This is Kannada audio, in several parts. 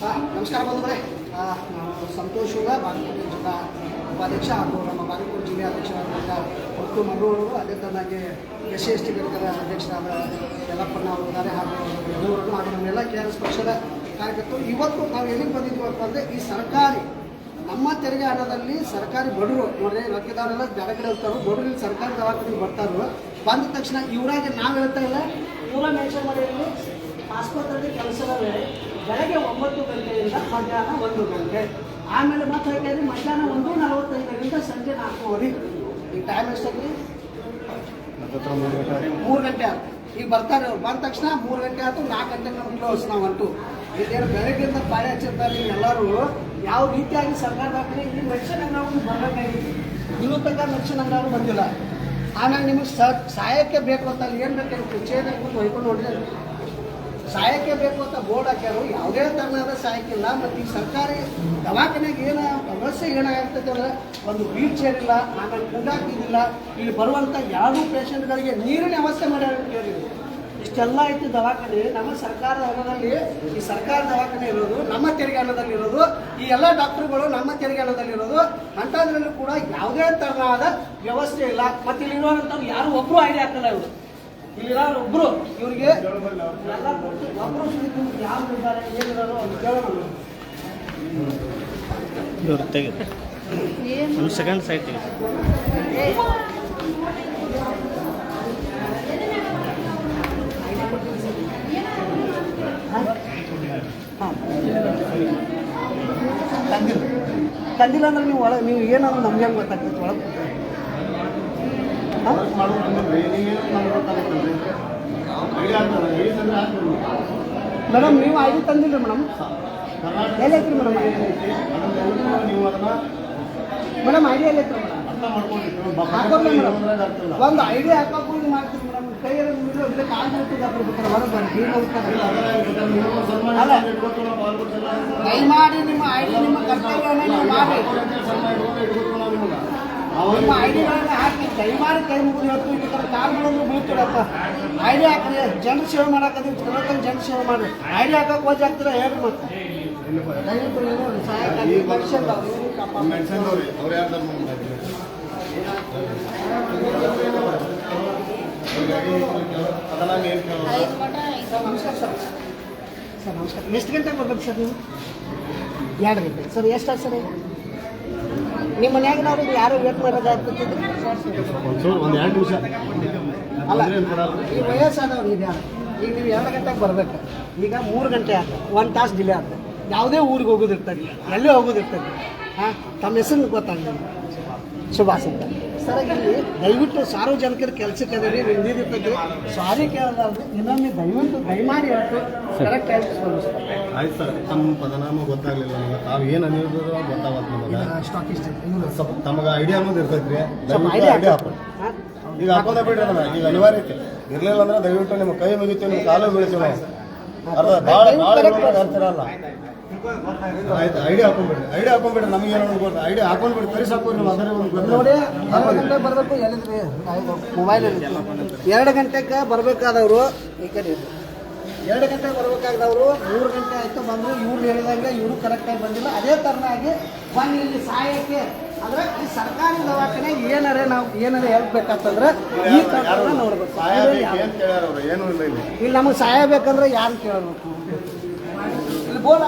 ಆ, ನಮಸ್ಕಾರ ಬಂಧುಗಳೇ. ನಾವು ಸಂತೋಷ್ ಹುಗ ಬಾಗಲಕೋಟೆ ಜಿಲ್ಲಾ ಉಪಾಧ್ಯಕ್ಷ ಹಾಗೂ ನಮ್ಮ ಬಾಗಲಕೋಟೆ ಜಿಲ್ಲೆ ಅಧ್ಯಕ್ಷರಾದಂಥ ಒಟ್ಟು ಮಗಳೂರು ಅದೇ ತನ್ನಾಗಿ ಎಸ್ ಸಿ ಎಸ್ ಟಿ ಘಟಕದ ಅಧ್ಯಕ್ಷರಾದ ಯಲ್ಲಪ್ಪಣ್ಣ ಅವರು ಇದ್ದಾರೆ ಹಾಗೂ ಬೆಂಗಳೂರು ಹಾಗೂ ನಮ್ಮೆಲ್ಲ ಕೆ ಆರ್ ಎಸ್ ಪಕ್ಷದ ಕಾರ್ಯಕರ್ತರು. ಇವತ್ತು ನಾವು ಎಲ್ಲಿಗೆ ಬಂದಿದ್ದೀವಪ್ಪ ಅಂದರೆ ಈ ಸರ್ಕಾರಿ ನಮ್ಮ ತೆರಿಗೆ ಹಣದಲ್ಲಿ ಸರ್ಕಾರಿ ಬಡವರು ನೋಡ್ರಿ ರೊಕ್ಕದಾರೆಲ್ಲ ಕಡೆ ಹೋಗ್ತಾರೋ ಬಡವರು ಸರ್ಕಾರಿ ದವಾಖಾನೆಗೆ ಬರ್ತಾರೋ ಬಂದ ತಕ್ಷಣ ಇವರಾಗೆ ನಾವು ಹೇಳ್ತಾ ಇಲ್ಲ ಇವರ ಮೆನ್ಷನ್ ಮಾಡಿರಲಿ ಆಸ್ಪತ್ರೆಯಲ್ಲಿ ಕೆಲಸದ ವೇಳೆ ಬೆಳಗ್ಗೆ ಒಂಬತ್ತು ಗಂಟೆಯಿಂದ ಮಧ್ಯಾಹ್ನ ಒಂದು ಗಂಟೆ. ಆಮೇಲೆ ಮತ್ತೆ ಹೇಳಿದ್ರೆ ಮಧ್ಯಾಹ್ನ ಒಂದು ನಲವತ್ತೈದರಿಂದ ಸಂಜೆ ನಾಲ್ಕೂವರೆ. ಈ ಟೈಮ್ ಎಷ್ಟಾಗಿ ಮೂರು ಗಂಟೆ ಆಯ್ತು. ಈಗ ಬರ್ತಾರೆ ಅವ್ರು. ಬಂದ ತಕ್ಷಣ ಮೂರು ಗಂಟೆ ಆಯ್ತು ನಾಲ್ಕು ಗಂಟೆ ನಮ್ಗೆ ಕ್ಲೋಸ್ ನಾವಂತೂ ಇದೇನು ಬೆಳಗ್ಗೆಯಿಂದ ಪಾಳೆ ಹಚ್ಚಿರ್ತಾರೆ ಎಲ್ಲರೂ. ಯಾವ ರೀತಿಯಾಗಿ ಸರ್ಕಾರ ದಾಖಲೆ ಇಲ್ಲಿ ಮೆಡಿಸಿನ್ ಅಂಗಡಿ ಬರಬೇಕಾಗಿತ್ತು ಇನ್ನೂ ತನಕ ಮೆಡಿಸಿನ್ ಅಂಗಡಿ ಬಂದಿಲ್ಲ. ಆಮೇಲೆ ನಿಮಗೆ ಸಹಾಯಕ್ಕೆ ಬೇಕು ಅಂತ ಏನು ಬೇಕು? ಚೇರ್ ಹಾಕೊಂಡು ಹೊಯ್ಕೊಂಡು ನೋಡಿದ್ರೆ ಬೇಕು ಅಂತ ಬೋರ್ಡ್ ಹಾಕ್ಯಾರು. ಯಾವುದೇ ತರನಾದ ಸಹಾಯಕ್ಕಿಲ್ಲ ಮತ್ತು ಈ ಸರ್ಕಾರಿ ದವಾಖಾನೆಗೆ ಏನು ವ್ಯವಸ್ಥೆ ಏನಾಗ್ತದೆ ಅಂದರೆ ಒಂದು ವೀಲ್ ಚೇರ್ ಇಲ್ಲ, ಆಮೇಲೆ ಕುಂದಾಕಿದಿಲ್ಲ ಇಲ್ಲಿ ಬರುವಂಥ ಯಾವುದೂ ಪೇಷಂಟ್ಗಳಿಗೆ ನೀರಿನ ವ್ಯವಸ್ಥೆ ಮಾಡ್ಯಾರ ಇಷ್ಟೆಲ್ಲ ಇತ್ತು ದವಾಖಾನೆ. ನಮ್ಮ ಸರ್ಕಾರದ ಹಣದಲ್ಲಿ ಈ ಸರ್ಕಾರ ದವಾಖಾನೆ ಇರೋದು, ನಮ್ಮ ತೆರಿಗೆ ಹಣದಲ್ಲಿ ಇರೋದು, ಈ ಎಲ್ಲ ಡಾಕ್ಟರ್ಗಳು ನಮ್ಮ ತೆರಿಗೆ ಹಣದಲ್ಲಿ ಇರೋದು. ಅಂಥದ್ರಲ್ಲೂ ಕೂಡ ಯಾವುದೇ ತರಹದ ವ್ಯವಸ್ಥೆ ಇಲ್ಲ. ಮತ್ತು ಇಲ್ಲಿರುವಂಥವ್ರು ಯಾರು ಒಬ್ಬರು ಐಡಿಯಾ ಹಾಕಲ್ಲ ಇವರು. ಇಲ್ಲಿರೋರು ಒಬ್ರು ಇವ್ರಿಗೆ ಎಲ್ಲ ಕೊಟ್ಟು ಒಬ್ರು ಸುದ್ದಿ ಯಾರು ಇದ್ದಾರೆ ಏನಿರೋರು ಅವ್ರು ಕೇಳೋಣ. ಇವ್ರು ತೆಗೆದು. ಒಂದು ಸೆಕೆಂಡ್ ಸೈಡ್ ತೆಗೆದು. ತಂದಿಲ್ಲ. ತಂದಿಲ್ಲ ಅಂದ್ರೆ ನೀವು ಒಳಗೆ ನೀವು ಏನಾದ್ರು ನಮ್ಗೆ ಹೆಂಗೆ ಗೊತ್ತಾಗ್ತೈತೆ ಒಳಗೆ ಮೇಡಮ್, ನೀವು ಐದು ತಂದಿಲ್ಲ ಮೇಡಮ್. ಎಲ್ಲೈತ್ರಿ ಮೇಡಮ್ ಮೇಡಮ್ ಐಡಿಯಾ ಎಲ್ಲೈತ್ರಿ ಮೇಡಮ್? ಒಂದು ಐಡಿ ಹಾಕೋಕ್ಕೂ ಇದು ಮಾಡ್ತೀವಿ ಮೇಡಮ್. ಕೈಯಲ್ಲಿ ನಿಮಗೆ ಇದಕ್ಕೆ ಕಾಲು ಹಾಕ್ಬಿಡ್ತಾರೆ ಹೊರಗೆ ಅಲ್ಲ ದಯಮಾಡಿ ನಿಮ್ಮ ಐಡಿ ನಿಮ್ಮ ಕರ್ತವ್ಯವನ್ನು ನೀವು ನಿಮ್ಮ ಐಡಿಗಳನ್ನ ಹಾಕಿ ದಯಮಾಡಿ ಕೈ ಮುಗಿದು ಇವತ್ತು ಈ ಥರ ಕಾಲ್ಗಳಂದ್ರೆ ಬೀಳ್ತೀರಪ್ಪ. ಐಡಿ ಹಾಕ್ರಿ ಜನ ಸೇವೆ ಮಾಡಕ್ಕೆ ಚಲೋತನ ಜನ ಸೇವೆ ಮಾಡಿ ಐಡಿ ಹಾಕಕ್ಕೆ ವಜ್ ಆಗ್ತೀರ ಹೇಳ್ರಿ ಮತ್ತೆ. ದಯವಿಟ್ಟು ನೀವು ಸಹಾಯ ಮಾಡಿ. ಮೆಡಿಸಿನ್ ಅದಾವ, ಇವ್ರಿಗೆ ಕಾಪಾಡಿ. ಸರ್ ನಮಸ್ಕಾರ. ಸರ್ ಸರ್ ನಮಸ್ಕಾರ ಎಷ್ಟು ಗಂಟೆಗೆ ಬರ್ಬೇಕು ಸರ್ ನೀವು? ಎರಡು ಗಂಟೆ ಸರ್ ಎಷ್ಟು ಸರ್? ನಿಮ್ಮ ಮನ್ಯಾಗ ನಾವು ಯಾರು ವೇಟ್ ನಿಮಿಷ. ಅಲ್ಲ ಈ ವಯಸ್ಸಾದವ್ರು ಇದೆ ಈಗ ನೀವು ಎರಡು ಗಂಟೆಗೆ ಬರ್ಬೇಕು. ಈಗ ಮೂರು ಗಂಟೆ ಆಯ್ತು ಒಂದು ತಾಸು ಡಿಲೇ ಆಯ್ತು ಯಾವುದೇ ಊರಿಗೆ ಹೋಗೋದಿರ್ತದೆ ಎಲ್ಲೇ ಹೋಗೋದಿರ್ತದೆ ಹಾಂ ತಮ್ಮ ಹೆಸರು ಗೊತ್ತಾಗಲಿಲ್ಲ. ಅಂತ. ಸರ್ ಇಲ್ಲಿ ದಯವಿಟ್ಟು ಸಾರ್ವಜನಿಕರ ಕೆಲಸಕ್ಕೆ ಅದರಿ ನಿಂದಿರ್ತದೆ ಸಾರಿ ಕೇಳಲಾರ್ದು. ಇನ್ನೊಮ್ಮೆ ದಯವಿಟ್ಟು ದಯಮಾಡಿ ಹೇಳ್ತು ಕರೆಕ್ಟ್ ಆಯ್ತು ಸರ್ ತಮ್ಮ ಪದನಾಮ ಗೊತ್ತಾಗ್ಲಿಲ್ಲ ನಮಗೆ ತಾವು ಏನು ಅನ್ನೋದು ಗೊತ್ತಾಗತ್ತೆ ನಮಗೆ ಸ್ವಲ್ಪ ತಮಗೆ ಐಡಿಯಾ ಅನ್ನೋದು ಇರ್ತೈತ್ರಿ. ಸ್ವಲ್ಪ ದಯವಿಟ್ಟು ಐಡಿಯಾ ಐಡಿಯಾ ಹಾಕೋದು ಹಾಂ. ಈಗ ಹಾಕೋದೇ ಬಿಡ್ರಿ ಅದನ್ನ ಈಗ ಅನಿವಾರ್ಯ ಐತೆ ಇರ್ಲಿಲ್ಲ ಅಂದ್ರೆ ದಯವಿಟ್ಟು ನಿಮ್ಮ ಕೈ ಮುಗಿತೀವಿ ನಿಮ್ಮ ಕಾಲು ಬೀಳ್ತೀವಿ ನಾವು ಅರ್ಧ ಭಾಳ ಭಾಳ ಅಂತಿರಲ್ಲ. ಆಯ್ತು ಐಡಿಯಾ ಹಾಕೊಂಡ್ಬಿಡ್ರಿ ಐಡಿಯಾ ಹಾಕೊಂಡ್ಬಿಡ್ರಿ ನಮಗೆ ಏನೋ ಗೊತ್ತ? ಐಡಿಯಾ ಹಾಕೊಂಡ್ಬಿಡ್ರಿ ತರಿ ಹಾಕೋರಿ ನಾವು ಅದರ ಒಂದು ನೋಡಿ ಎರಡು ಗಂಟೆ ಬರಬೇಕು ಎಲ್ಲಿದ್ರಿ? ಮೊಬೈಲಲ್ಲಿ ಎರಡು ಗಂಟೆಗೆ ಬರಬೇಕಾದವರು ಈ ಕಡೆ ಎರಡು ಗಂಟೆ ಬರಬೇಕಾದವರು ಮೂರು ಗಂಟೆ ಆಯ್ತು ಬಂದರು ಇವ್ರು ಹೇಳಿದಂಗೆ ಇವರು ಕರೆಕ್ಟಾಗಿ ಬಂದಿಲ್ಲ. ಅದೇ ಥರನಾಗಿ ಬಂದು ಇಲ್ಲಿ ಸಹಾಯಕ್ಕೆ ಅಂದ್ರೆ ಈ ಸರ್ಕಾರಿ ದವಾಖಾನೆ ಏನಾರ ನಾವು ಏನಾರ ಹೇಳ್ಬೇಕಂತಂದ್ರೆ ಬೇಕಂತಂದ್ರೆ ಈ ಥರ ನೋಡ್ಬೇಕು. ಏನು ಇಲ್ಲ ಇಲ್ಲಿ. ನಮಗೆ ಸಹಾಯ ಬೇಕಂದ್ರೆ ಯಾರು ಕೇಳಬೇಕು ಇಲ್ಲಿ ಬೋಲ್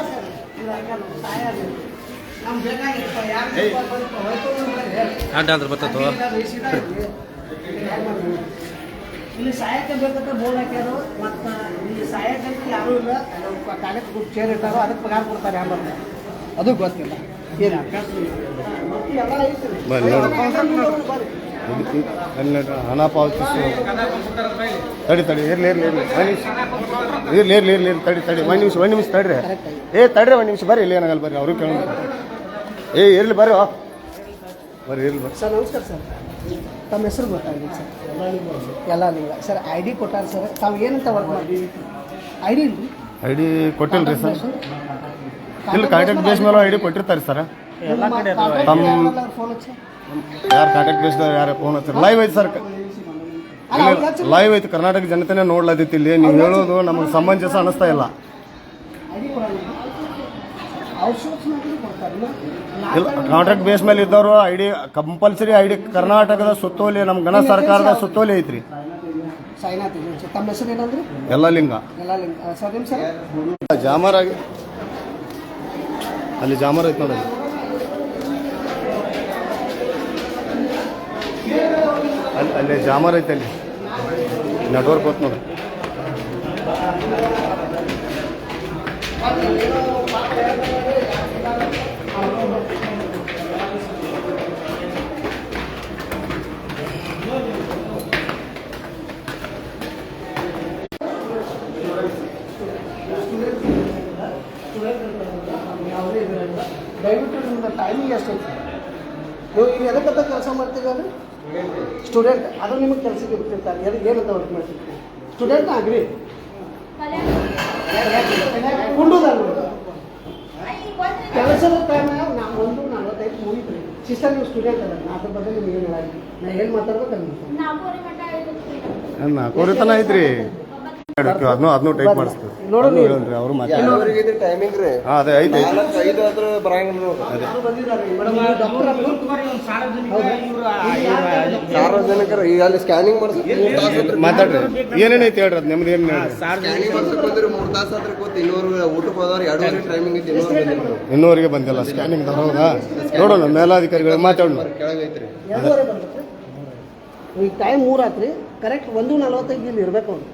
ಅಡ್ಡ ಇಲ್ಲಿ ಸಹಾಯಕ್ಕೆ ಬೇಕಂತ ಬೋರ್ಡ್ ಹಾಕ್ಯಾರು ಮತ್ತು ಇಲ್ಲಿ ಸಹಾಯಕ್ಕೆ ಯಾರೂ ಇಲ್ಲ ಕಾಲೇಜ್ ಗ್ರೂಪ್ ಚೇರ್ ಇಟ್ಟಾರೋ ಅದಕ್ಕೆ ಪಗಾರ ಕೊಡ್ತಾರೆ ಯಾರು ಅದು ಗೊತ್ತಿಲ್ಲ. ಏನು ಮತ್ತೆ ಎಲ್ಲ ಐತಿ. ಹಣ ಪಾವತಿಸಿ ತಡಿ ತಡಿ ಇರ್ಲಿ ಇರ್ಲಿ ಇರ್ಲಿ ಒಂದು ನಿಮಿಷ. ಇರ್ಲಿ ಇರ್ಲಿ ತಡಿ ತಡಿ ಒಂದು ನಿಮಿಷ ಒಂದು ನಿಮಿಷ ತಡ್ರಿ. ಏ ತಡ್ರಿ ಒಂದು ನಿಮಿಷ ಬರ್ರಿ ಇಲ್ಲಿ ಏನಾಗಲ್ಲ ಬರ್ರಿ ಅವ್ರಿಗೆ ಕೇಳಿ ಏ ಇರ್ಲಿ ಬರ್ರಿ. ಬರ್ರಿ ಇರ್ಲಿ ಬರ್ರಿ. ಸರ್ ನಮಸ್ಕಾರ ಸರ್. ತಮ್ಮ ಹೆಸರು ಗೊತ್ತಾಗಿದೆ ಸರ್. ಎಲ್ಲ ನೀವು ಸರ್ ಐ ಡಿ ಕೊಟ್ಟಾರ ಸರ್. ತಾವು ಏನಂತ ವರ್ಕ್ ಮಾಡಿ ಐ ಡಿ ಇಲ್ರಿ ಐ ಡಿ ಕೊಟ್ಟಿಲ್ರಿ ಸರ್. ಇಲ್ಲಿ ಕಾಂಟ್ಯಾಕ್ಟ್ ಬೇಸ್ ಮೇಲೆ ಐ ಡಿ ಕೊಟ್ಟಿರ್ತಾರೆ ಸರ್. ಎಲ್ಲ ಕಡೆ ತಮ್ಮ- ಯಾರು ಕಾಂಟ್ಯಾಕ್ಟ್ ಬೇಸ್ ಯಾರು ಫೋನ್ ಹಚ್ಚಾರ ಲೈವ್ ಐತಿ ಸರ್ ಅಲ್ಲ ಲೈವ್ ಐತಿ ಕರ್ನಾಟಕ ಜನತೆನೇ ನೋಡ್ಲಾದಿತ್ತು ಇಲ್ಲಿ. ನೀವು ಹೇಳೋದು ನಮಗೆ ಸಮಂಜಸ ಅನಿಸ್ತಾ ಇಲ್ಲ. ಇಲ್ಲ ಕಾಂಟ್ರಾಕ್ಟ್ ಬೇಸ್ ಮೇಲೆ ಇದ್ದವರು I D compulsory I D ಕರ್ನಾಟಕದ ಸುತ್ತೋಲೆ ನಮ್ಮ ಗಣ ಸರ್ಕಾರದ ಸುತ್ತೋಲಿ ಐತ್ರಿ. ಎಲ್ಲ ಲಿಂಗ ಜಾಮರ್ ಆಗಿ ಅಲ್ಲಿ ಜಾಮರ್ ಐತೆ ನೋಡಿ ಅಲ್ಲಿ ಅಲ್ಲಿ ಜಾಮರ್ ಐತೆ ಅಲ್ಲಿ. ನೆಟ್ವರ್ಕ್ ಹೋತ್ ನೋಡಿ. ದಯವಿಟ್ಟು ನಿಮ್ದು ಟೈಮಿಂಗ್ ಎಷ್ಟೈತಿ ನೀವು ಈಗ ಎದಕ್ಕಂತ ಕೆಲಸ ಮಾಡ್ತೀವಿ ಸ್ಟೂಡೆಂಟ್ ಅದು ನಿಮಗೆ ಕೆಲಸಕ್ಕೆ ಬಿಟ್ಟಿರ್ತಾರೆ ಎಲ್ಲ ಏನಂತ ವರ್ಕ್ ಮಾಡ್ತಿರ್ತೀವಿ ಸ್ಟೂಡೆಂಟ್ ಆಗ್ರಿ ಕುಂಡುದಾಗ ಕೆಲಸದ ಟೈಮ್ ನಾವು ಒಂದು ನಲ್ವತ್ತೈದು ಮುಗಿದ್ರಿ ಸಿಸ್ಟರ್ ನೀವು ಸ್ಟೂಡೆಂಟ್ ಅಲ್ಲ ನಾ ಅದ್ರ ಬಗ್ಗೆ ನಿಮ್ಗೆ ಏನು ಹೇಳಿ ನಾ ಏನು ಮಾತಾಡ್ಬೇಕು ಮಾತಾಡ್ತೀನಿ. ನಾಲ್ಕೂವರೆ ತನ ಐತ್ರಿ. ಅದನ್ನು ಅದನ್ನು ಟೈಪ್ ಮಾಡಿಸ್ತೀವಿ. ನೋಡು ಅವರು ಟೈಮಿಂಗ್ ರೀ. ಹಾಂ ಅದೇ ಐದು ಬರಂಗಿಲ್ಲ ಸಾರ್ವಜನಿಕರ ಈಗ ಅಲ್ಲಿ ಸ್ಕ್ಯಾನಿಂಗ್ ಮಾಡಿಸ್ಬೇಕು. ಮೂರ್ ತಾಸು ಆತ್ರಿ. ಮಾತಾಡ್ರಿ. ಏನೇನೈತೆ ಹೇಳ್ರಿ ಅದು ನಿಮ್ದು ಏನು ಸ್ಕ್ಯಾನಿಂಗ್ ಮಾಡ್ಸಕ್ ಬಂದ್ರಿ ಮೂರ್ ತಾಸು ಆದ್ರೆ ಕೂತ್ ಇನ್ನೂರು ಊಟಕ್ಕೆ ಹೋದವ್ರು ಗಂಟೆ ಟೈಮಿಂಗ್ ಐತಿ ಇನ್ನೂರು ಬಂದಿಲ್ಲ. ಇನ್ನೂವರೆಗೆ ಬಂದಿಲ್ಲ ಸ್ಕ್ಯಾನಿಂಗ್ ಹೌದಾ? ನೋಡೋಣ ಮೇಲಾಧಿಕಾರಿಗಳು ಮಾತಾಡೋಣ. ಕೆಳಗೈತ್ರಿ ಈಗ ಟೈಮ್ ಮೂರು ಆತ್ರಿ ಕರೆಕ್ಟ್ ಒಂದು ನಲ್ವತ್ತೈದು ಇಲ್ಲಿ ಇರಬೇಕು ಅವ್ರು.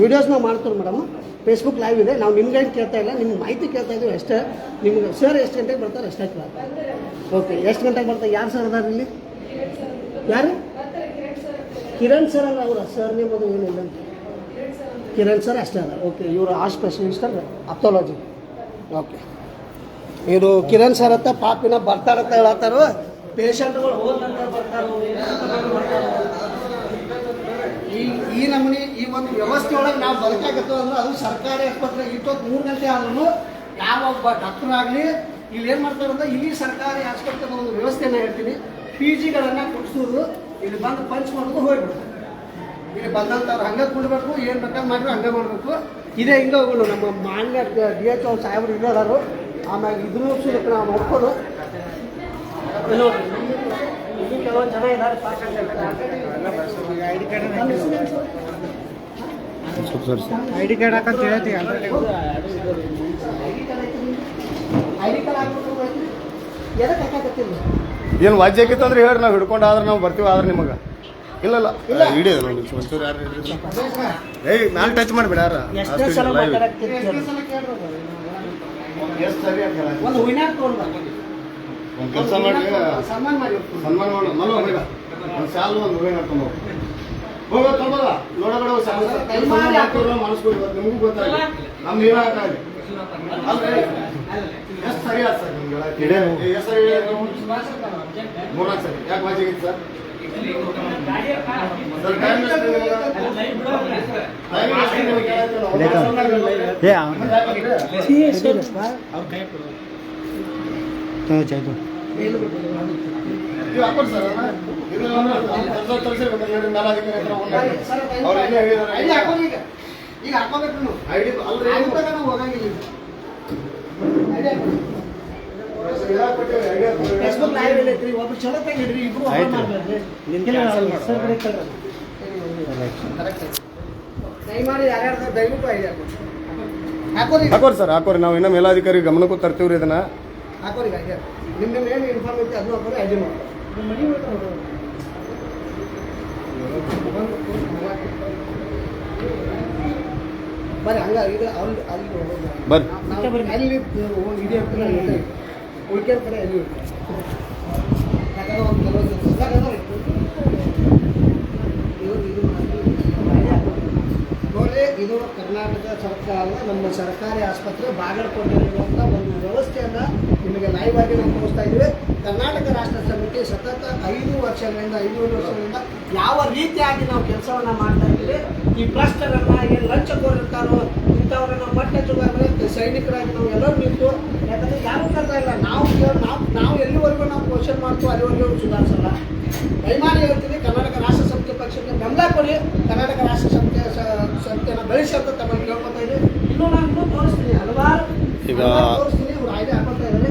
ವಿಡಿಯೋಸ್ ನಾವು ಮಾಡ್ತೀವಿ ಮೇಡಮ್ ಫೇಸ್ಬುಕ್ ಲೈವ್ ಇದೆ. ನಾವು ನಿಮ್ಗೆ ಏನು ಕೇಳ್ತಾ ಇಲ್ಲ ನಿಮ್ಗೆ ಮಾಹಿತಿ ಕೇಳ್ತಾ ಇದ್ದೀವಿ ಅಷ್ಟೇ. ನಿಮ್ಗೆ ಸರ್ ಎಷ್ಟು ಗಂಟೆಗೆ ಬರ್ತಾರೆ ಅಷ್ಟೇ ಕೇಳ್ತಾರೆ ಓಕೆ, ಎಷ್ಟು ಗಂಟೆಗೆ ಬರ್ತಾರೆ ಯಾರು ಸರ್ ಅದಾರ ಇಲ್ಲಿ? ಯಾರು? ಕಿರಣ್ ಸರ್ ಅಲ್ಲ ಅವರ? ಸರ್ ನಿಮ್ಮದು ಏನಿಲ್ಲ ಕಿರಣ್ ಸರ್ ಅಷ್ಟೇ ಅದ ಓಕೆ, ಇವರು ಆ ಸ್ಪೆಷಲಿಸ್ಟ್ ಅಲ್ಲ ಅಪ್ಥಾಲಜಿ ಓಕೆ. ಇವರು ಕಿರಣ್ ಸರ್ ಅಂತ ಪಾಪಿನ ಬರ್ತಾರಂತ ಹೇಳತ್ತಾರ. ಪೇಷಂಟ್ಗಳು ನಂತರ ಬರ್ತಾರೋ ಈ ಈ ನಮೂನಿ, ಈ ಒಂದು ವ್ಯವಸ್ಥೆ ಒಳಗೆ ನಾವು ಬದುಕಾಗತ್ತೋ ಅಂದ್ರೆ ಅದು ಸರ್ಕಾರಿ ಆಸ್ಪತ್ರೆ ಇಟ್ಟೊತ್ತು ಮೂರು ಗಂಟೆ ಆದ್ರೂ ಯಾವ ಒಬ್ಬ ಡಾಕ್ಟರ್ ಆಗಲಿ ಇಲ್ಲಿ ಏನು ಮಾಡ್ತಾರೆ ಅಂದ್ರೆ ಇಲ್ಲಿ ಸರ್ಕಾರಿ ಆಸ್ಪತ್ರೆ ಒಂದು ವ್ಯವಸ್ಥೆನ ಹೇಳ್ತೀನಿ. ಪಿ ಜಿಗಳನ್ನು ಕೊಡಿಸೋದು, ಇಲ್ಲಿ ಬಂದು ಪಂಚ್ ಮಾಡೋದು ಹೋಗ್ಬಿಡ್ತಾರೆ ಇಲ್ಲಿ ಬಂದಂಥವ್ರು ಹಂಗೆ ಕುಡ್ಬೇಕು, ಏನು ಬೇಕಾದ್ರೆ ಮಾಡಿದ್ರು ಹಂಗೆ ಮಾಡಬೇಕು. ಇದೇ ಹಿಂಗೆ ಹೋಗೋಣ ನಮ್ಮ ಮಾನ್ಯ ಡಿ ಎಚ್ ಅವ್ರು ಸಾಹೇಬ್ರು ಇರೋದಾರು ಆಮೇಲೆ ಇದ್ರ ಸುದಕ್ಕೆ ನಾವು ನೋಡ್ಕೊಂಡು. ಇಲ್ಲಿ ಕೆಲವೊಂದು ಜನ ಇದ್ದಾರೆ ಐ ಡಿ ಕಾರ್ಡ್ ಹಾಕಂತ ಹೇಳ್ತೀವಿ ಐ ಡಿ ಕಾರ್ಡ್ ಹಾಕ್ಬಿಟ್ಟು ಎದಕ್ಕೆ ಹಾಕಾಕತ್ತಿಲ್ಲ ಏನು ವಾಜ್ಯ ಆಗಿತ್ತು ಅಂದ್ರೆ ಹೇಳ್ರಿ ನಾವು ಹಿಡ್ಕೊಂಡು ಆದ್ರೆ ನಾವು ಬರ್ತೀವಿ ಆದ್ರೆ ನಿಮಗೆ. ಇಲ್ಲ. ಇಲ್ಲ ಇಡೀ ಒಂಚೂರು ಯಾರು ಏಯ್ ನಾನು ಟಚ್ ಮಾಡಿಬಿಡ ಯಾರ? ಸಲ ಒಂದು ಕೆಲಸ ಮಾಡಿ ಸನ್ಮಾನ ಮಾಡಿ ಸನ್ಮಾನ ಒಂದು ಸಾಲು ಒಂದು ಹಾಕೊಂಡು ಹೋಗೋ. ನೋಡಬೇಡ ಹಾಕಿರೋ ಮನಸ್ಸು ನಿಮಗೂ ಗೊತ್ತಾಗಲಿ. ನಮ್ಮ ಎಷ್ಟು ಸರಿ ಆಯ್ತು ಸರ್ ನಿಮ್ಗೆ? ಎಷ್ಟು ಸರಿ ಹೇಳಿದ್ರು? ಮೂರ್ನಾಲ್ಕು ಸರಿ ಯಾಕೆ ವಾಜಿಗಿತ್ತು ಸರ್? ಸರ್ ಟೈಮ್ ಎಷ್ಟು ನಿಮ್ಗೆ? ಟೈಮ್ ಎಷ್ಟು ನಿಮ್ಗೆ ಕೇಳಕ್ಕೆ ನಾವು? ಏ ಹಾಕ್ಬಿಟ್ರೆ? ಟೈಮ್ ಕೈ ಕೊಡು ಚಾಯ್ತು ನೀವು ಹಾಕ್ಬಿಡಿ ಸರ್ ಅದನ್ನ. ತರಿಸಿರ್ಬೇಕು ನೋಡಿ ಮೇಲಾಧಿಕಾರಿ ಹತ್ರ ಒಂದು ಅವ್ರು ಹೇಳಿದಾರೆ ಐಡಿ ಈಗ. ಈಗ ಹಾಕೋಬೇಕು ನೀವು. ಐಡಿ ಅಲ್ರಿ. ನಾವು ಹೋಗಂಗಿಲ್ಲ ಈಗ. ಐಡಿ ಹಾಕೋದು. ಫೇಸ್ಬುಕ್ ಲೈವ್ ಐತ್ರಿ ಒಬ್ರು ಚಲೋ ತೆಗಿದ್ರಿ ಇಬ್ರು ಅಪ್ಲೋಡ್ ಮಾಡ್ಬೇಡ್ರಿ ಸರ್ ಕಡೆ ಕೇಳ್ರಿ. ಕರೆಕ್ಟ್. ದಯಮಾಡಿ ಯಾರ್ಯಾರು ದಯವಿಟ್ಟು ಐಡಿ ಹಾಕೋರಿ. ಸರ್ ಹಾಕೋರಿ. ನಾವು ಇನ್ನೂ ಮೇಲಾಧಿಕಾರಿ ಗಮನಕ್ಕೂ ತರ್ತೀವ್ರಿ ಇದನ್ನ. ಹಾಕೋರಿ ಐಡಿ ಹಾಕೋರಿ ನಿಮ್ಮ ನಿಮ್ಮ ಏನು ಇನ್ಫಾರ್ಮ್ ಐತಿ ಅದನ್ನು ಹಾಕೋರಿ ಐಡಿ ಮಾಡಿ ನಿಮ್ಮ ಮನೆ ಬರ್ರಿ ಹಂಗ ಇದು ಅಲ್ಲಿ ಅಲ್ಲಿ ಬರ್ರಿ ಅಲ್ಲಿ ಕಡೆ ಅಲ್ಲಿ. ಇದು. ಕರ್ನಾಟಕ ಸರ್ಕಾರ ನಮ್ಮ ಸರ್ಕಾರಿ ಆಸ್ಪತ್ರೆ ಬಾಗಲಕೋಟೆಯಲ್ಲಿರುವಂಥ ಒಂದು ವ್ಯವಸ್ಥೆಯನ್ನ ನಿಮಗೆ ಲೈವ್ ಆಗಿ ನಾವು ತೋರಿಸ್ತಾ ಇದ್ದೀವಿ. ಕರ್ನಾಟಕ ರಾಷ್ಟ್ರ ಸಮಿತಿ ಸತತ ಐದು ವರ್ಷಗಳಿಂದ ಐನೂರು ವರ್ಷಗಳಿಂದ ಯಾವ ರೀತಿಯಾಗಿ ನಾವು ಕೆಲಸವನ್ನ ಮಾಡ್ತಾ ಇದ್ದೀವಿ ಈ ಭ್ರಷ್ಟರನ್ನ ಏನು ಲಂಚಕೋರಿರ್ತಾರೋ ಇಂಥವ್ರನ್ನ ಮಟ್ಟಚ್ಚುಗಾರರು ಸೈನಿಕರಾಗಿ ನಾವು ಎಲ್ಲರೂ ನಿಂತು, ಯಾಕಂದ್ರೆ ಯಾರು ಕರ್ತಾ ಇಲ್ಲ. ನಾವು ನಾವು ನಾವು ಎಲ್ಲಿವರೆಗೂ ನಾವು ಕ್ವಶನ್ ಮಾಡ್ತೀವಿ ಅಲ್ಲಿವರೆಗೂ ಸುಧಾರಿಸಲ್ಲ ದಯಮಾಡಿ ಹೇಳ್ತೀನಿ ಕರ್ನಾಟಕ ರಾಷ್ಟ್ರ ಸಮಿತಿ ಪಕ್ಷಕ್ಕೆ ಬೆಂಬಲ ಕೊಡಿ ಕರ್ನಾಟಕ ರಾಷ್ಟ್ರ ಸಮಿತಿ ಸಮಿತಿಯನ್ನು ಬೆಳೆಸಿ ಅಂತ ತಮ್ಮನ್ನು ಕೇಳ್ಕೊತಾ ಇದ್ದೀವಿ ಇನ್ನೂ ನಾನು ಇನ್ನೂ ತೋರಿಸ್ತೀನಿ ಹಲವಾರು ಈಗ ತೋರಿಸ್ತೀನಿ, ಇವ್ರು ಐಡಿಯಾ ಹಾಕೊಳ್ತಾ ಇದ್ದಾರೆ.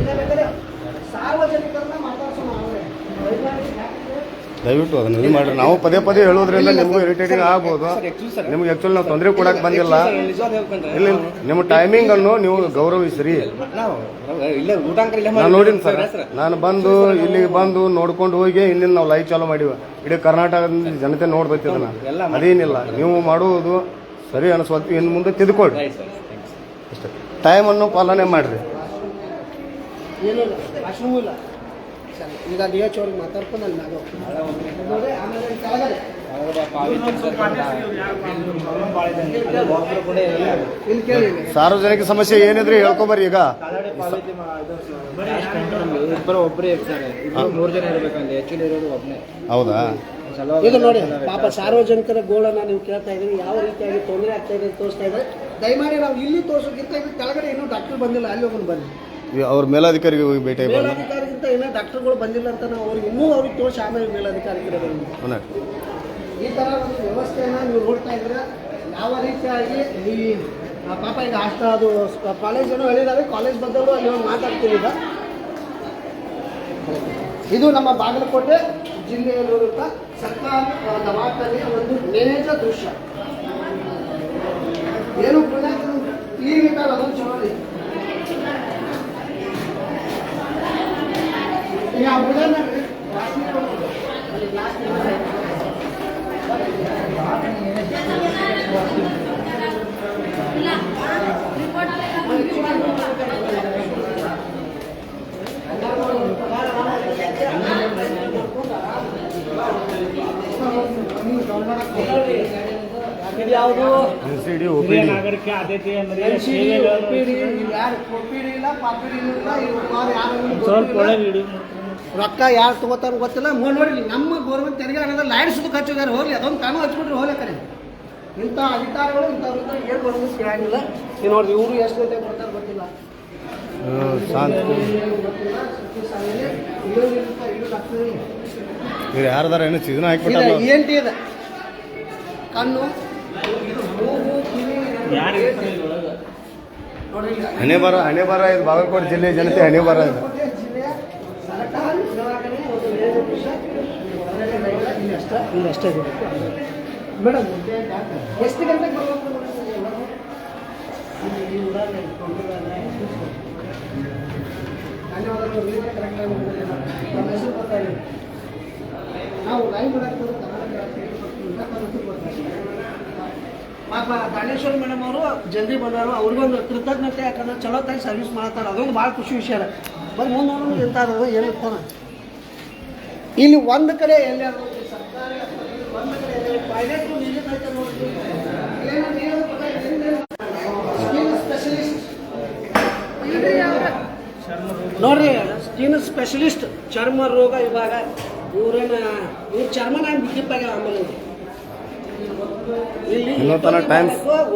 ಇಲ್ಲ ಬೇಕಾದ್ರೆ ಸಾರ್ವಜನಿಕರನ್ನ ಮಾತಾಡ್ಸೋಣ ಅವ್ರೆ. ವೈಜ್ಞಾನಿಕ ಯಾಕಂದ್ರೆ ದಯವಿಟ್ಟು ಅದನ್ನ ಇದು ಮಾಡ್ರಿ. ನಾವು ಪದೇ ಪದೇ ಹೇಳೋದ್ರಿಂದ ನಿಮಗೂ ಇರಿಟೇಟಿಂಗ್ ಆಗ್ಬೋದು. ನಿಮ್ಗೆ ಆ್ಯಕ್ಚುಲಿ ನಾವು ತೊಂದರೆ ಕೊಡಕ್ಕೆ ಬಂದಿಲ್ಲ. ಇಲ್ಲ ನಿಮ್ಮ ಟೈಮಿಂಗ್ ಅನ್ನು ನೀವು ಗೌರವಿಸ್ರಿ. ನಾನು ನೋಡಿನಿ ಸರ್ ನಾನು ಬಂದು ಇಲ್ಲಿಗೆ ಬಂದು ನೋಡ್ಕೊಂಡು ಹೋಗಿ ಇಲ್ಲಿಂದ ನಾವು ಲೈವ್ ಚಾಲೂ ಮಾಡಿವಿ. ಇಡೀ ಕರ್ನಾಟಕದ ಜನತೆ ನೋಡ್ಬೇಕು ಅದನ್ನ ಅದೇನಿಲ್ಲ. ನೀವು ಮಾಡುವುದು ಸರಿ ಅನಿಸ್ವಲ್ತು ಇನ್ನು ಮುಂದೆ ತಿದ್ಕೊಳ್ಳಿ ಅಷ್ಟೇ. ಟೈಮನ್ನು ಪಾಲನೆ ಮಾಡ್ರಿ ಏನೂ ಇಲ್ಲ ವಾಶ್ರೂಮು ಇಲ್ಲ ಸರಿ ಈಗ ಡಿ ಎಚ್ ಅವ್ರಿಗೆ ಮಾತಾಡ್ಕೊಂಡು ಅಲ್ಲಿ ಇಲ್ಲಿ. ಸಾರ್ವಜನಿಕ ಸಮಸ್ಯೆ ಏನಿದ್ರೆ ಹೇಳ್ಕೊಬರ್ರಿ ಈಗ. ಇಬ್ಬರು ಒಬ್ಬರೇ ಇರ್ತಾರೆ. ಇಬ್ಬರು ಮೂರು ಜನ ಇರ್ಬೇಕಂದ್ರೆ ಆಕ್ಚುಲಿ ಇರೋದು ಒಬ್ಬನೇ ಹೌದಾ? ಇದು ನೋಡಿ ಪಾಪ ಸಾರ್ವಜನಿಕರ ಗೋಳನ್ನ ನೀವು ಕೇಳ್ತಾ ಇದ್ದೀರಿ ಯಾವ ರೀತಿಯಾಗಿ ತೊಂದರೆ ಆಗ್ತಾ ಇದೆ ಅಂತ ತೋರಿಸ್ತಾ ಇದ್ರೆ ದಯಮಾಡಿ ನಾವು ಇಲ್ಲಿ ತೋರಿಸೋಕ್ಕಿಂತ ಇದು ಕೆಳಗಡೆ ಇನ್ನೂ ಡಾಕ್ಟರ್ ಬಂದಿಲ್ಲ ಅಲ್ಲಿ ಹೋಗಿ ಬನ್ನಿ. ಅವ್ರ ಮೇಲಾಧಿಕಾರಿಗೆ ಹೋಗಿ ಭೇಟಿ ಬಂದು ಮೇಲಾಧಿಕಾರಿಗಿಂತ ಇನ್ನೂ ಡಾಕ್ಟರ್ಗಳು ಬಂದಿಲ್ಲ ಅಂತ ನಾವು ಅವ್ರಿಗೆ ಇನ್ನೂ ಅವ್ರಿಗೆ ತೋರಿಸಿ ಆಮೇಲೆ ಮೇಲಾಧಿಕಾರಿಗಳಿಗೆ ಬಂದ್ವಿ ಅವನ ಈ ಥರ ಒಂದು ವ್ಯವಸ್ಥೆಯನ್ನು ನೀವು ನೋಡ್ತಾ ಇದ್ರೆ ಯಾವ ರೀತಿಯಾಗಿ ಈ ಆ ಪಾಪ ಈಗ ಅಷ್ಟು ಅದು ಕಾಲೇಜ್ ಏನೋ ಹೇಳಿದ್ದಾರೆ ಕಾಲೇಜ್ ಬಂದವರು ಅಲ್ಲಿ ಒಂದು ಮಾತಾಡ್ತೀನಿ ಈಗ. ಇದು ನಮ್ಮ ಬಾಗಲಕೋಟೆ ಜಿಲ್ಲೆಯಲ್ಲಿರುವಂಥ ಸರ್ಕಾರ ದವಾಖಾನೆ ದವಾಖಾನೆಯ ಒಂದು ನೇಜ ದೃಶ್ಯ. ಏನು ಪುನಃ ಈ ರೀತಿ ಅದೊಂದು ಚಲೋ ಇದೆ ಈಗ ಆ ಹುಡುಗನ ವಾಸನೆ ಕೊಡು. ಅಲ್ಲಿ glass ಇದೆ. ಇದು ಯಾವುದು N C D O P D ನಾಗರಿಕ ಆದ್ಯತೆ ಅಂದ್ರೆ ಎಲ್ ಸಿ ಡಿ ಒಪಿಡಿ ಯಾರು ಒಪಿಡಿ ಇಲ್ಲ ಪಾಪಿಡಿ ಇಲ್ಲ ಇವ್ರು ಯಾರು ಸ್ವಲ್ಪ ಒಳಗೆ ಇಡಿ ರೊಕ್ಕ ಯಾರು ತಗೋತಾರ ಗೊತ್ತಿಲ್ಲ. ಮೂರು ನೋಡಿ ನಮ್ಮ ಗೌರ್ಮೆಂಟ್ ತೆರಿಗೆ ಅನ್ನೋದು ಲೈಟ್ ಸುತ್ತ ಹಚ್ಚಿದ್ದಾರೆ ಹೋಗ್ಲಿ ಅದೊಂದು ಕಾನೂನು ಹಚ್ಬಿಟ್ರೆ ಹೋಗ್ಲಿ ಕರೆ ಇಂಥ ಅಧಿಕಾರಿಗಳು ಇಂಥ ಏನು ಗೌರ್ಮೆಂಟ್ ಕೇಳಂಗಿಲ್ಲ ನೀವು ನೋಡ್ರಿ ಇವರು ಎಷ್ಟು ಗಂಟೆ ಕೊಡ್ತಾರೆ ಗೊತ್ತಿಲ್ಲ. ಇವ್ರು ಯಾರ್ದಾರ ಏನು ಇದನ್ನ ಟಿ ಇದೆ. ಕಣ್ಣು ಹಣೆ ಬರ ಹಣೆ ಬರ ಇದು ಬಾಗಲಕೋಟೆ ಜಿಲ್ಲೆ ಜನತೆ ಹಣೆ ಬರ ಇದು ಬಾಗಲಕೋಟೆ ಜಿಲ್ಲೆಯ ಸರ್ಕಾರಿ ದವಾಖಾನೆ ಒಂದು ನೇರ ವಿಷಯ. ಅಷ್ಟೇ ಇಲ್ಲಿ ಅಷ್ಟೇ ಇದೆ. ಮೇಡಮ್, ಎಷ್ಟು ಗಂಟೆಗೆ. ಪಾಪ ದಾನೇಶ್ವರಿ ಮೇಡಮ್ ಅವರು ಜಲ್ದಿ ಬಂದರು ಅವ್ರಿಗೊಂದು ಕೃತಜ್ಞತೆ, ಯಾಕಂದ್ರೆ ಚಲೋ ತಾಯಿ ಸರ್ವಿಸ್ ಮಾಡ್ತಾರೆ. ಅದೊಂದು ಭಾಳ ಖುಷಿ ವಿಷಯ ಬರೀ ಮುಂದೆ ನೋಡೋಣ ಎಂತ ಅದ ಇಲ್ಲಿ ಒಂದು ಕಡೆ ಎಲ್ಲಿ ಅದು ಸರ್ಕಾರಿ ಆಸ್ಪತ್ರೆ, ಒಂದು ಕಡೆ ಎಲ್ಲಿ private ನಿಜ ಐತೆ ನೋಡ್ರಿ. ಸ್ಕಿನ್ ಸ್ಪೆಷಲಿಸ್ಟ್ ಚರ್ಮ ರೋಗ ಇವಾಗ ಇವ್ರೇನ ಇವ್ರ ಚರ್ಮ ನಾನು ಬಿಗಿಪ್ಪಾಗ್ಯಾವ ಆಮೇಲೆ. ಇಲ್ಲಿ ಟೈಮ್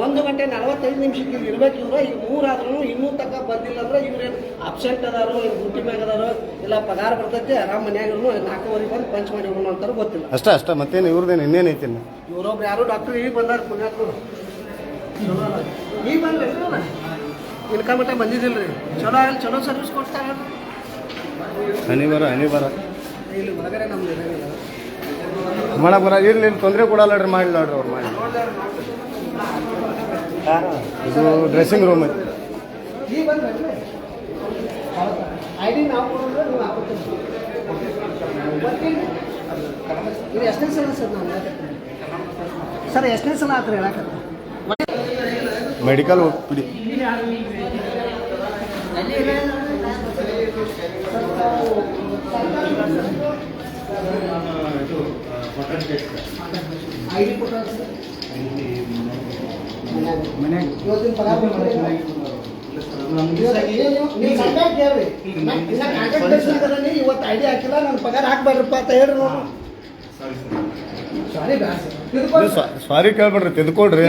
ಒಂದು ಗಂಟೆ ನಲವತ್ತೈದು ನಿಮಿಷಕ್ಕೆ ಇಲ್ಲಿ ಇರ್ಬೇಕು. ಇವ್ರು ಈಗ ಮೂರಾದ್ರೂ ಇನ್ನೂ ತನಕ ಬಂದಿಲ್ಲ ಅಂದ್ರೆ ಇವ್ರೇನು ಅಬ್ಸೆಂಟ್ ಅದಾರೋ ಡ್ಯೂಟಿ ಮ್ಯಾಗ ಅದಾರು ಇಲ್ಲ ಪಗಾರ ಬರ್ತೈತಿ ಆರಾಮ್ ಮನ್ಯಾಗ ನಾಲ್ಕೂವರೆಗೆ ಬಂದು ಪಂಚ್ ಮಾಡಿ ಹೋಗೋಣ ಅಂತಾರೆ ಗೊತ್ತಿಲ್ಲ. ಅಷ್ಟೇ ಅಷ್ಟೇ ಮತ್ತೇನು ಇವ್ರದ್ದೇನು ಇನ್ನೇನೈತಿ ಐತಿ ಇವ್ರೊಬ್ರು ಯಾರು ಡಾಕ್ಟರ್ ಈಗ ಬಂದಾರ ಪುಣ್ಯಾತ್ಮರು ಈಗ ಬಂದ್ರಿ. ಇನ್ಕ ಮಟ್ಟ ಬಂದಿದ್ದಿಲ್ಲ ರೀ ಚಲೋ ಆಗಲಿ ಚಲೋ ಸರ್ವಿಸ್ ಕೊಡ್ತಾರೆ ಹನಿ ಬರ ಹನಿ ಬರ ಇಲ್ಲಿ ಒಳಗಡೆ ನಮ್ದು ಮಾಡಕ್ ಬರ ಇರ್ಲಿ ತೊಂದರೆ ಕೊಡಲ್ಲ ಮಾಡಿ ನೋಡ್ರಿ ಅವ್ರು ಮಾಡಿ ಇದು ಡ್ರೆಸ್ಸಿಂಗ್ ರೂಮ್ ಐತಿ ಸರ್ ಎಷ್ಟನೇ ಸಲ ಆತ್ರಿ ಹೇಳಕತ್ತೀನಿ ಮೆಡಿಕಲ್ ಐ ಡಿ ಇವತ್ತಿನ ಪಗಾರ? ಇವತ್ತು ಹಾಕಿಲ್ಲ ನನ್ನ ಪಗಾರ ಹಾಕ್ಬೇಡ್ರಪ್ಪ ಅಂತ ಹೇಳ್ರಿ ನೋಡು ಸಾರಿ ಕೇಳ್ಬೇಡ್ರಿ ತಿದ್ಕೊಡ್ರಿ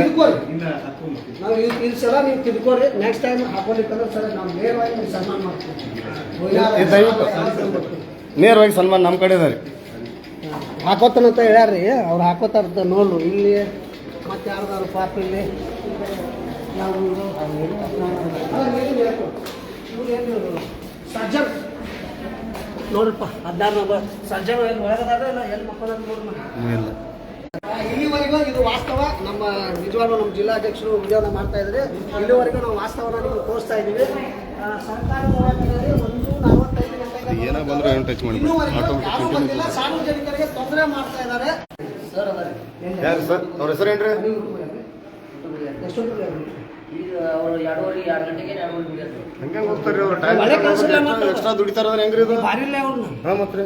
ನಾವು ಈ ಸಲ ನೀವು ತಿದ್ಕೊಡ್ರಿ ನೆಕ್ಸ್ಟ್ ಟೈಮ್ ಹಾಕೊಂಡಿತ್ತಂದ್ರೆ ಸರ್ ನಾವು ನೇರವಾಗಿ ಸನ್ಮಾನ ಮಾಡ್ತೀವಿ. ನೇರವಾಗಿ ಸನ್ಮಾನ ನಮ್ಮ ಕಡೆ ಅದ ರೀ ಹಾಕೋತಾನಂತ ಹೇಳ್ಯಾರ್ರಿ ಅವ್ರು ಹಾಕೋತಾರ ನೋಲು ಇಲ್ಲಿ ಮತ್ತೆ ಯಾರ್ದಾರು ಪಾಪ ಇಲ್ಲಿ? ಸರ್ಜನ್ ನೋಡ್ರಪ್ಪ ಹದಿನಾರು ನಂಬರ್ ಸರ್ಜನ್ ಎಲ್ಲಿ ಒಳಗದಾರ ಇಲ್ಲ ಎಲ್ಲಿ ಮಕ್ಕಳ ನೋಡ್ರಿ ಇಲ್ಲಿವರೆಗೂ ಇದು ವಾಸ್ತವ. ನಮ್ಮ ನಿಜವಾಗ್ಲೂ ನಮ್ಮ ಜಿಲ್ಲಾಧ್ಯಕ್ಷರು ವಿಜಯನ ಮಾಡ್ತಾ ಇದ್ದಾರೆ. ಇಲ್ಲಿವರೆಗೂ ನಾವು ವಾಸ್ತವನ ನಿಮಗೆ ತೋರಿಸ್ತಾ ಇದ್ದೀವಿ. ಸರ್ಕಾರದ ಹೋರಾಟದಲ್ಲಿ ಒಂದು ಏನೋ ಬಂದ್ರು ಏನು ಟಚ್ ಮಾಡಿ ಸಾರ್ವಜನಿಕರಿಗೆ ತೊಂದರೆ ಮಾಡ್ತಾ ಇದ್ದಾರೆ. ಸರ್ ಅದಾರೆ ಯಾರು ಸರ್? ಅವ್ರ ಹೆಸರು ಏನ್ರಿ? ಅವರು ಹಂಗೆ ಹೋಗ್ತಾರೆ ಟೈಮ್. ಎಕ್ಸ್ಟ್ರಾ ದುಡಿತಾರ ಹೆಂಗ್ರಿ ಇದು? ಹಾಂ ಮತ್ತೆ